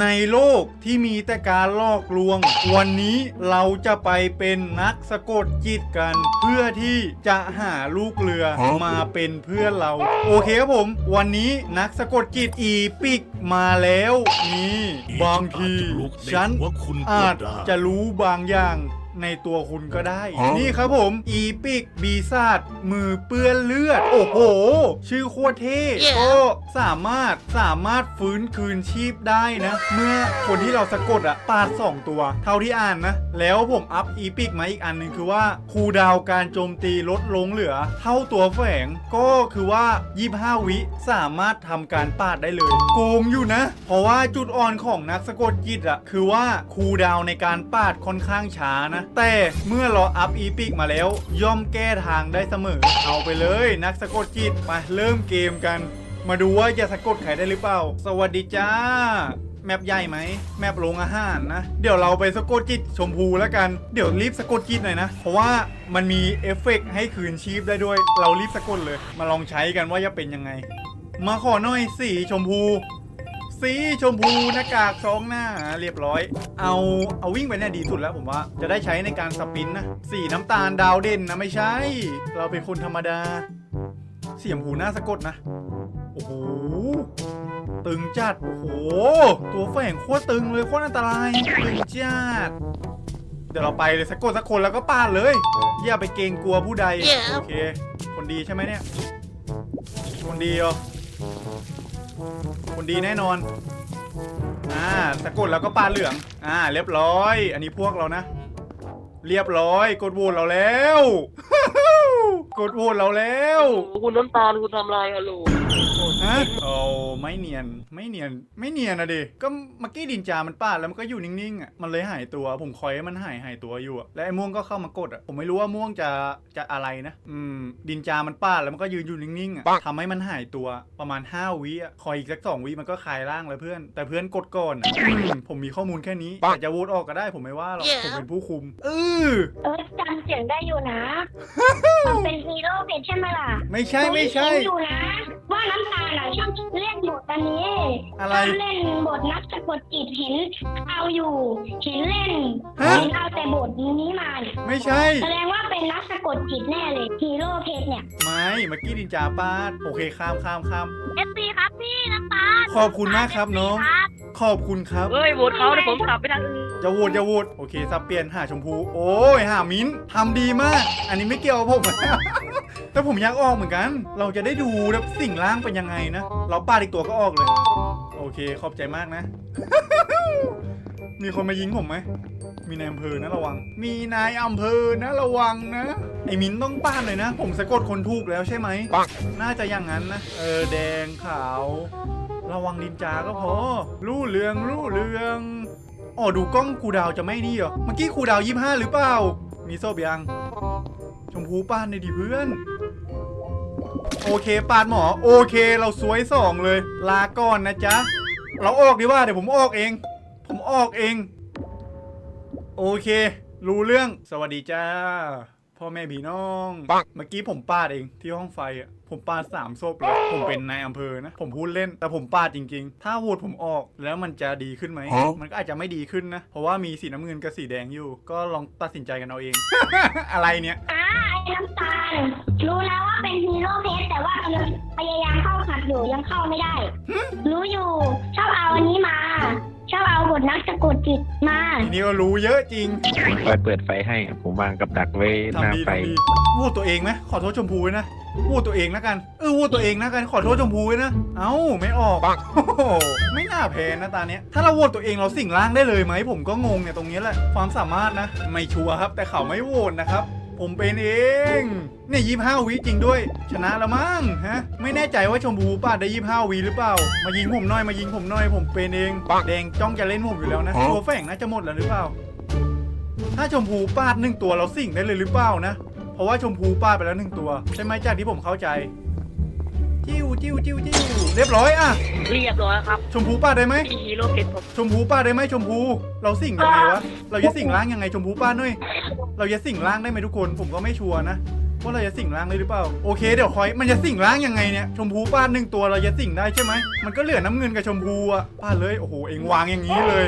ในโลกที่มีแต่การลอกลวง วันนี้เราจะไปเป็นนักสะกดจิตกัน เพื่อที่จะหาลูกเรือมาเป็นเพื่อนเรา โอเคครับผม วันนี้นักสะกดจิตอีปิกมาแล้วนี่บางทีฉันว่าคุณอาจก็ได้จะรู้บางอย่าง ในตัวคุณก็ได้ฮะนี่ครับผม อีปิกบีซาดมือเปื้อนเลือด โอ้โห ชื่อโคตรเท่ก็สามารถสามารถฟื้นคืนชีพได้นะ เมื่อคนที่เราสะกดอะปาด 2 ตัว เท่าที่อ่านนะ แล้วผมอัพอีปิกมาอีกอันหนึ่งคือว่าคูลดาวน์การโจมตีลดลงเหลือ เท่าตัวแฝงก็คือว่า 25 วิสามารถทำการปาดได้เลย โกงอยู่นะ เพราะว่าจุดอ่อนของนักสะกดจิตอะคือว่าคูลดาวน์ในการปาดค่อนข้างช้านะแต่เมื่อเราอัพอีพิกมาแล้ว ย่อมแก้ทางได้เสมอ เอาไปเลยนักสะกดจิตมาเริ่มเกมกัน มาดูว่าจะสะกดใครได้หรือเปล่า สวัสดีจ้า แมปใหญ่ไหม แมปโรงอาหารนะ เดี๋ยวเราไปสะกดจิตชมพูแล้วกัน เดี๋ยวรีบสะกดจิตหน่อยนะ เพราะว่ามันมีเอฟเฟกต์ให้คืนชีพได้ด้วย เรารีบสะกดเลย มาลองใช้กันว่าจะเป็นยังไง มาขอหน่อยสีชมพู สีชมพูหน้ากากสองหน้าเรียบร้อย เอาเอาวิ่งไปเนี่ยดีสุดแล้วผมว่า จะได้ใช้ในการสปรินต์นะสีน้ำตาลดาวเด่นนะไม่ใช่ เราเป็นคนธรรมดา เสียมหูหน้าสะกดนะ โอ้โหตึงจัด โอ้โห ตัวแฝงโคตรตึงเลยโคตรอันตรายตึงจัดเดี๋ยวเราไปเลยสะกดสักคนแล้วก็ปาดเลยอย่าไปเกรงกลัวผู้ใดโอเค คนดีใช่ไหมเนี่ย คนดีเหรอ คนดีแน่นอน อ่าสะกดแล้วก็ปลาเหลือง อ่า เรียบร้อย อันนี้พวกเรานะ เรียบร้อย กดโหวตเราแล้ว กดโหวตเราแล้วคุณน้ำตาลคุณทำอะไรอะลูกฮะโอ้ไม่เนียนไม่เนียนไม่เนียนอะดิก็เมื่อกี้ดินจามันปาดแล้วมันก็อยู่นิ่งๆอะมันเลยหายตัว ผมคอยให้มันหายหายตัวอยู่อะและไอ้ม่วงก็เข้ามากดอะผมไม่รู้ว่าม่วงจะจะอะไรนะอืมดินจามันปาดแล้วมันก็ยืนอยู่นิ่งๆอะทำให้มันหายตัวประมาณ 5วิอะคอยอีกสักสองวิมันก็คลายร่างแล้วเพื่อน แต่เพื่อนกดก่อนอะอืมผมมีข้อมูลแค่นี้แต่จะโหวตออกก็ได้ผมไม่ว่าหรอกผมเป็นผู้คุมเออ เออจำเสียงได้อยู่นะ มันเป็นฮีโร่เพจใช่ไหมล่ะไม่ใช่ไม่ใช่เห็นอยู่นะว่าน้ำตาลน่ะชอบเล่นบทอันนี้อะไรชอบเล่นบทนักสะกดจิตเห็นเอาอยู่ เห็นเล่นฮะ เห็นเอาแต่บทนี้มาเนี่ยไม่ใช่ แสดงว่าเป็นนักสะกดจิตแน่เลยฮีโร่เพจเนี่ยไม่เมื่อกี้ดินจาปาดโอเคข้ามข้ามข้ามเอฟซีครับพี่น้ำตาลขอบคุณมากครับน้องขอบคุณครับเฮ้ยโหวตเขาเดี๋ยวผมขับไปทางอื่นจะโหวตจะโหวตโอเคสับเปลี่ยนหาชมพู โอ้ยหามิ้นท์ทำดีมาก อันนี้ไม่เกี่ยวกับผมแต่ผมอยากออกเหมือนกัน เราจะได้ดูแบบสิ่งล่างเป็นยังไงนะ เราปาดอีกตัวก็ออกเลย โอเค ขอบใจมากนะ มีคนมายิงผมไหม มีนายอำเภอนะระวัง มีนายอำเภอนะระวังนะ ไอ้มิ้นท์ต้องป้านเลยนะ ผมสะกดคนถูกแล้วใช่ไหม น่าจะอย่างนั้นนะ เออแดงขาว ระวังดินจาก็พอ รู้เรืองรู้เรืองอ๋อดูกล้องครูดาวจะไม่นี่เหรอ เมื่อกี้ครูดาวยี่ห้าหรือเปล่า มีโซบยัง ชมพูป้านในอยดีเพื่อน โอเค ปาดหมอ โอเค เราสวยสองเลย ลาก่อนนะจ๊ะ เราออกดีว่าเดี๋ยวผมออกเอง ผมออกเอง โอเค รู้เรื่อง สวัสดีจ้า พ่อแม่พี่น้อง เมื่อกี้ผมปาดเองที่ห้องไฟอะ ผมปาดสามศพเลยผมเป็นนายอำเภอนะ ผมพูดเล่น แต่ผมปาดจริง ๆ ถ้าโหวตผมออกแล้วมันจะดีขึ้นไหมฮะมันก็อาจจะไม่ดีขึ้นนะ เพราะว่ามีสีน้ำเงินกับสีแดงอยู่ ก็ลองตัดสินใจกันเอาเอง อะไรเนี่ยอ่าไอ้น้ำตาล รู้แล้วว่าเป็นฮีโร่เพจแต่ว่ากำลังพยายามเข้าขัดอยู่ยังเข้าไม่ได้ รู้อยู่ ชอบเอาอันนี้มา ชอบเอาบทนักสะกดจิตมาทีนี้ก็รู้เยอะจริงเปิดเปิดไฟให้ผมวางกับดักไว้หน้าทำดีไฟ ทำดีวูดตัวเองไหมขอโทษชมพูไว้นะวูดตัวเองนะกันเออวูดตัวเองนะกันขอโทษชมพูไว้นะเอ้าไม่ออกโอ้โหไม่น่าแพ้นะตาเนี้ยถ้าเราโหวตตัวเองเราสิ่งล่างได้เลยไหมผมก็งงเนี่ยตรงนี้แหละความสามารถนะ ไม่ชัวร์ครับ แต่เขาไม่โหวตนะครับ ผมเป็นเอง เนี่ยยี่ห้าวิจริงด้วย ชนะแล้วมั้งฮะ ไม่แน่ใจว่าชมพูปาดได้ยี่ห้าวิหรือเปล่า มายิงผมหน่อยมายิงผมหน่อยผมเป็นเอง แดงจ้องจะเล่นผมอยู่แล้วนะตัวแฝงน่าจะหมดแล้วหรือเปล่า ถ้าชมพูปาดหนึ่งตัวเราสิ่งได้เลยหรือเปล่านะ เพราะว่าชมพูปาดไปแล้วหนึ่งตัว ใช่ไหมจากที่ผมเข้าใจ จิ้วจิ้วจิ้วจิ้วเรียบร้อยอะ เรียบร้อยครับชมพูปาดได้ไหม พี่ฮีโร่เพชรผมชมพูปาดได้ไหมชมพู เราสิ่งยังไงวะ เราจะสิ่งล่างยังไงชมพูปาดหน่อย เราจะสิ่งล่างได้ไหมทุกคน ผมก็ไม่ชัวร์นะว่าเราจะสิงร่างได้หรือเปล่า โอเคเดี๋ยวคอย มันจะสิงร่างยังไงเนี่ย ชมพูป้าดหนึ่งตัวเราจะสิงได้ใช่ไหม มันก็เหลือน้ำเงินกับชมพูอะป้าดเลย โอ้โห เอ็งวางอย่างนี้เลย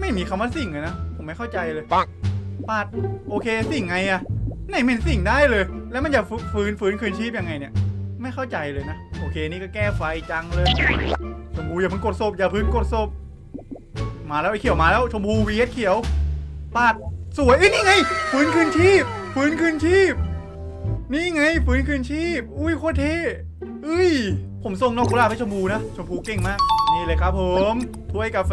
ไม่มีคำว่าสิงเลยนะ ผมไม่เข้าใจเลยปังปาด โอเคสิงไงอะไหนเห็นสิงได้เลย แล้วมันจะฟฟื้นฟื้นคืนชีพยังไงเนี่ย ไม่เข้าใจเลยนะ โอเคนี่ก็แก้ไฟจังเลยชมพูอย่าเพิ่งกดศพอย่าเพิ่งกดศพมาแล้วไอ้เขียวมาแล้วชมพูวีเอสเขียวปาดสวยเอ้ยนี่ไงฟื้นคืนชีพฟื้นคืนชีพ นี่ไงฟื้นคืนชีพ อุ้ยโคตรเท่เอ้ย ผมส่งนอกกุหลาบให้ชมพูนะ ชมพูเก่งมาก นี่เลยครับผมถ้วยกาแฟ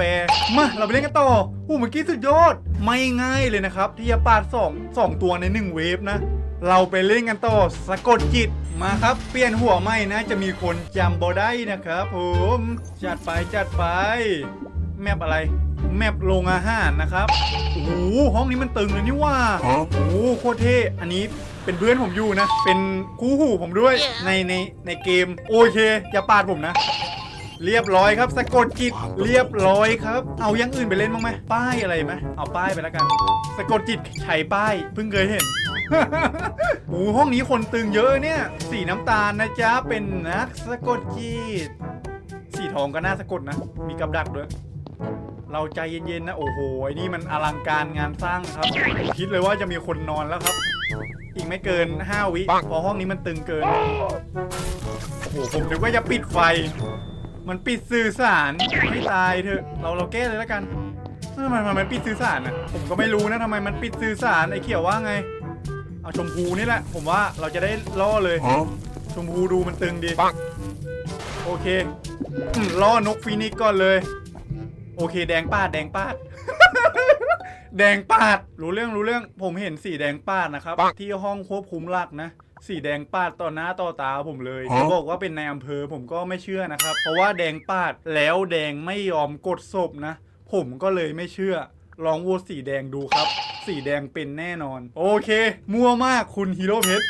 มาเราไปเล่นกันต่ออู้เมื่อกี้สุดยอด ไม่ง่ายเลยนะครับ ที่จะปาดสองสองตัวในหนึ่งเวฟนะ เราไปเล่นกันต่อสะกดจิตมาครับเปลี่ยนหัวใหม่นะ จะมีคนจำบอได้นะครับผมจัดไปจัดไป แมปอะไร แมปโรงอาหารนะครับโอ้โหห้องนี้มันตึงเลยนี่ว่าโอ้โหโคตรเท่อันนี้เป็นเพื่อนผมอยู่นะ เป็นคู่หูผมด้วยในในในเกม โอเค อย่าปาดผมนะ เรียบร้อยครับ สะกดจิตเรียบร้อยครับ เอาอยังอื่นไปเล่นบ้างไหมป้ายอะไรไหมเอาป้ายไปแล้วกัน สะกดจิตใช้ป้ายเพิ่งเคยเห็น โอ้ห้องนี้คนตึงเยอะเนี่ย สีน้ำตาลนะจ๊ะ เป็นนักสะกดจิตสีทองก็น่าสะกดนะ มีกับดักด้วย เราใจเย็นๆนะ โอ้โหไอ้นี่มันอลังการงานสร้างครับ คิดเลยว่าจะมีคนนอนแล้วครับ อีกไม่เกิน 5 วิเพราะห้องนี้มันตึงเกิน โอ้โห ผมนึกว่าจะปิดไฟ มันปิดสื่อสารให้ตายเถอะ เราเราแก้เลยแล้วกันทำไมทำไมมันปิดสื่อสารอะ ผมก็ไม่รู้นะทำไมมันปิดสื่อสารไอ้เขียวว่าไง เอาชมพูนี่แหละ ผมว่าเราจะได้ล่อเลย ชมพูดูมันตึงดีปังโอเคอืมล่อนกฟีนิกซ์ก่อนเลย โอเค แดงปาด แดงปาด แดงปาด รู้เรื่องรู้เรื่อง ผมเห็นสีแดงปาดนะครับปังที่ห้องควบคุมหลักนะ สีแดงปาดต่อหน้าต่อตาผมเลยฮะจะบอกว่าเป็นในอำเภอผมก็ไม่เชื่อนะครับ เพราะว่าแดงปาดแล้วแดงไม่ยอมกดศพนะ ผมก็เลยไม่เชื่อ ลองโหวตสีแดงดูครับ สีแดงเป็นแน่นอน โอเค มั่วมากคุณฮีโร่เพชร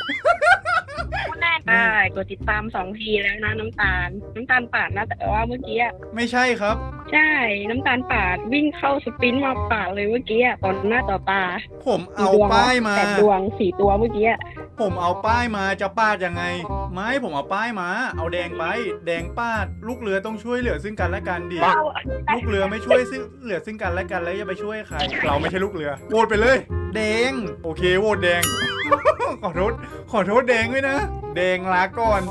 ช่กดติดตามสองทีแล้วนะน้ำตาล น้ำตาลปาดนะแต่ว่าเมื่อกี้อะไม่ใช่ครับ ใช่น้ำตาลปาดวิ่งเข้าสปรินต์มาปาดเลยเมื่อกี้อะตอนหน้าต่อตาผมเอากี่ดวงวะป้ายมาแปดดวงสี่ตัวเมื่อกี้อะผมเอาป้ายมาจะปาดยังไง ไม่ผมเอาป้ายมา เอาแดงไปแดงปาด ลูกเรือต้องช่วยเหลือซึ่งกันและกันดิเอาลูกเรือไม่ช่วยซึ่งเหลือซึ่งกันและกันแล้วจะไปช่วยใคร เราไม่ใช่ลูกเรือโหวตไปเลย แดง โอเคโหวตแดง ขอโทษขอโทษแดงด้วยนะ แดงลาก่อน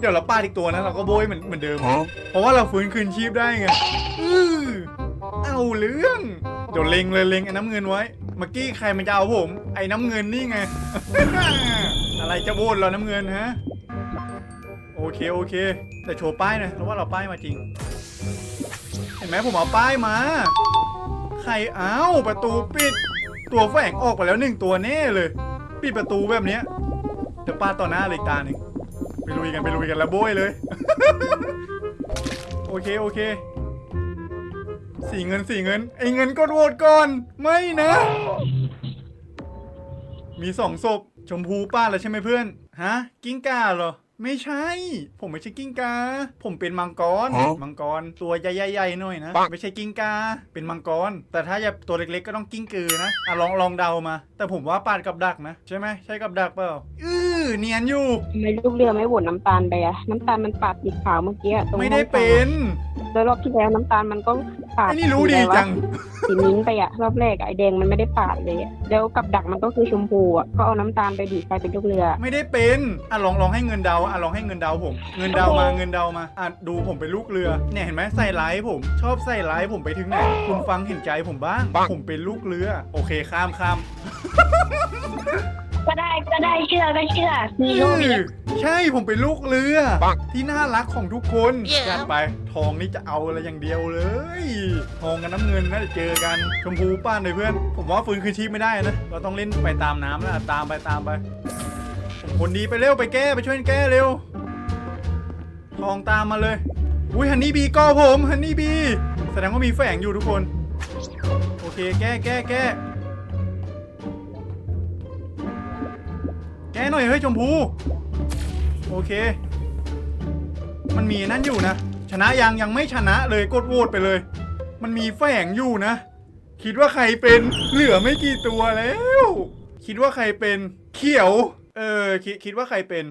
เดี๋ยวเราปาดอีกตัวนะเราก็โบยเหมือนเหมือนเดิม เพราะว่าเราฟื้นคืนชีพได้ไงอื้อเอาเรื่องเดี๋ยวเล็งเลยเล็งไอ้น้ำเงินไว้ เมื่อกี้ใครมันจะเอาผม ไอ้น้ำเงินนี่ไง อะไรจะโบนเราน้ำเงินฮะ โอเคโอเค แต่โชว์ป้ายหน่อยแล้วว่าเราป้ายมาจริง เห็นไหมผมเอาป้ายมา ใครเอาประตูปิด ตัวแฝงออกไปแล้วหนึ่งตัวแน่เลย ปิดประตูแบบเนี้ย เดี๋ยวป้าต่อหน้าเลยอีกตาหนึ่งไปลุยกันไปลุยกันแล้วโบยเลย โอเคโอเค สี่เงินสี่เงินไอ้เงินก็โหวตก่อน ไม่นะ มีสองศพชมพูป้าแล้วใช่ไหมเพื่อน ฮะ กิ้งก่าเหรอ ไม่ใช่ ผมไม่ใช่กิ้งกา ผมเป็นมังกร ฮะ มังกรตัวใหญ่ๆหน่อยนะปังไม่ใช่กิ้งกา เป็นมังกร แต่ถ้าจะตัวเล็กๆก็ต้องกิ้งกือนะอะลองลองเดามา แต่ผมว่าปาดกับดักนะ ใช่ไหมใช่กับดักเปล่า อื้อเนียนอยู่ ทำไมลูกเรือไม่โหวตน้ำตาลไปอะน้ำตาลมันปาดสีขาวเมื่อกี้อะตรงไม่ได้ห้องเป็น โดยรอบที่แล้วน้ำตาลมันก็ปาดไอ้นี่รู้ดีจัง สีมิ้นท์ไปอะรอบแรกอะไอแดงมันไม่ได้ปาดเลยอะแล้วกับดักมันก็คือชมพูอะก็เอาน้ำตาลไปดีดใครเป็นลูกเรือ ไม่ได้เป็นอะลองลองให้เงินเดาอะลองให้เงินเดาผม เงินเดามาเงินเดามาอะดูผมเป็นลูกเรือ เนี่ยเห็นไหมใส่ร้ายผม ชอบใส่ร้ายผมไปถึงไหนคุณฟังเห็นใจผมบ้างปังผมเป็นลูกเรือ โอเคข้ามข้าม ก็ได้ก็ได้เชื่อก็เชื่อมีโลเพชรใช่ผมเป็นลูกเรือปังที่น่ารักของทุกคนจัดไป ทองนี่จะเอาอะไรอย่างเดียวเลย ทองกับน้ำเงินน่าจะเจอกันชมพูป้านเลยเพื่อน ผมว่าฟืนคืนชีพไม่ได้นะ เราต้องเล่นไปตามน้ำนะตามไปตามไปผมคนดีไปเร็วไปแก้ไปช่วยแก้เร็ว ทองตามมาเลย อุ้ยฮันนี่บีก็ผมฮันนี่บีแสดงว่ามีแฝงอยู่ทุกคน โอเคแก้แก้แก้ แก้หน่อยเฮ้ยชมพูโอเค มันมีนั่นอยู่นะ ชนะยังยังไม่ชนะเลยกดโหวตไปเลย มันมีแฝงอยู่นะ คิดว่าใครเป็นเหลือไม่กี่ตัวแล้ว คิดว่าใครเป็นเขียว เออคิดคิดว่าใครเป็น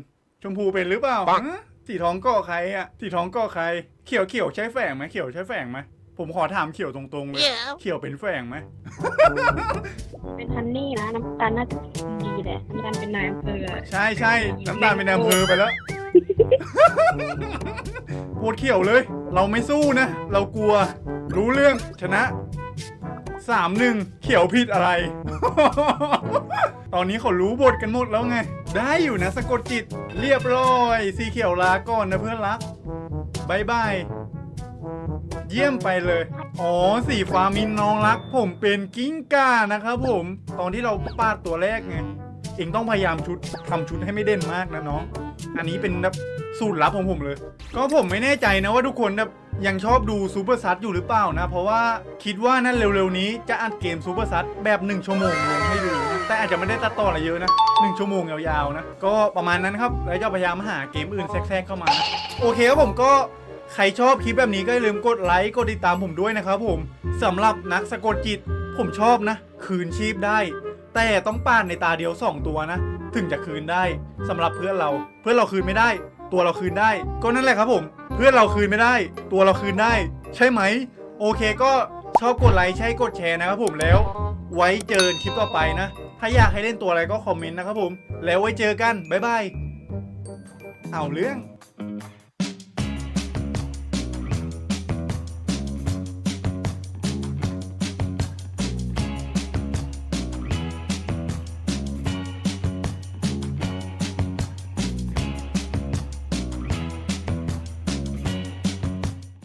ชมพูเป็นหรือเปล่าฮะสีทองก็ใครอะสีทองก็ใคร เขียวเขียวใช้แฝงไหมเขียวใช้แฝงไหม ผมขอถามเขียวตรงๆเลย เขียวเป็นแฝงไหม เป็นฮันนี่นะน้ำตาลน่าจะดีแหละน้ำตาลเป็นนายอำเภอใช่ใช่น้ำตาลเป็นนายอำเภอไปแล้วโคตรเขียวเลย เราไม่สู้นะ เรากลัว รู้เรื่องชนะสามหนึ่งเขียวผิดอะไร ตอนนี้เขารู้บทกันหมดแล้วไง ได้อยู่นะสะกดจิต เรียบร้อย สีเขียวลาก่อนนะเพื่อนรักบายบาย เยี่ยมไปเลย อ๋อ สีฟ้ามินน้องรัก ผมเป็นกิ้งก่านะครับผม ตอนที่เราปาดตัวแรกไง เองต้องพยายามชุดทำชุดให้ไม่เด่นมากนะน้อง อันนี้เป็นแบบสูตรลับของผมเลย ก็ผมไม่แน่ใจนะว่าทุกคนแบบยังชอบดูซูเปอร์ซัดอยู่หรือเปล่านะ เพราะว่าคิดว่านั่นเร็วๆนี้จะอัดเกมซูเปอร์ซัดแบบ 1 ชั่วโมงลงให้ดูนะแต่อาจจะไม่ได้ตัดต่ออะไรเยอะนะ 1 ชั่วโมงยาวๆนะ ก็ประมาณนั้นครับ แล้วจะพยายามหาเกมอื่นแทรกๆเข้ามานะโอเคครับผมก็ ใครชอบคลิปแบบนี้ก็อย่าลืมกดไลค์กดติดตามผมด้วยนะครับผมสำหรับนักสะกดจิต ผมชอบนะ คืนชีพได้ แต่ต้องปาดในตาเดียว 2 ตัวนะ ถึงจะคืนได้สำหรับเพื่อนเรา เพื่อนเราคืนไม่ได้ ตัวเราคืนได้ ก็นั่นแหละครับผม เพื่อนเราคืนไม่ได้ ตัวเราคืนได้ ใช่ไหม โอเคก็ชอบกดไลค์ใช่กดแชร์นะครับผมแล้ว ไว้เจอคลิปต่อไปนะ ถ้าอยากให้เล่นตัวอะไรก็คอมเมนต์นะครับผม แล้วไว้เจอกันบ๊ายบายเอาเรื่อง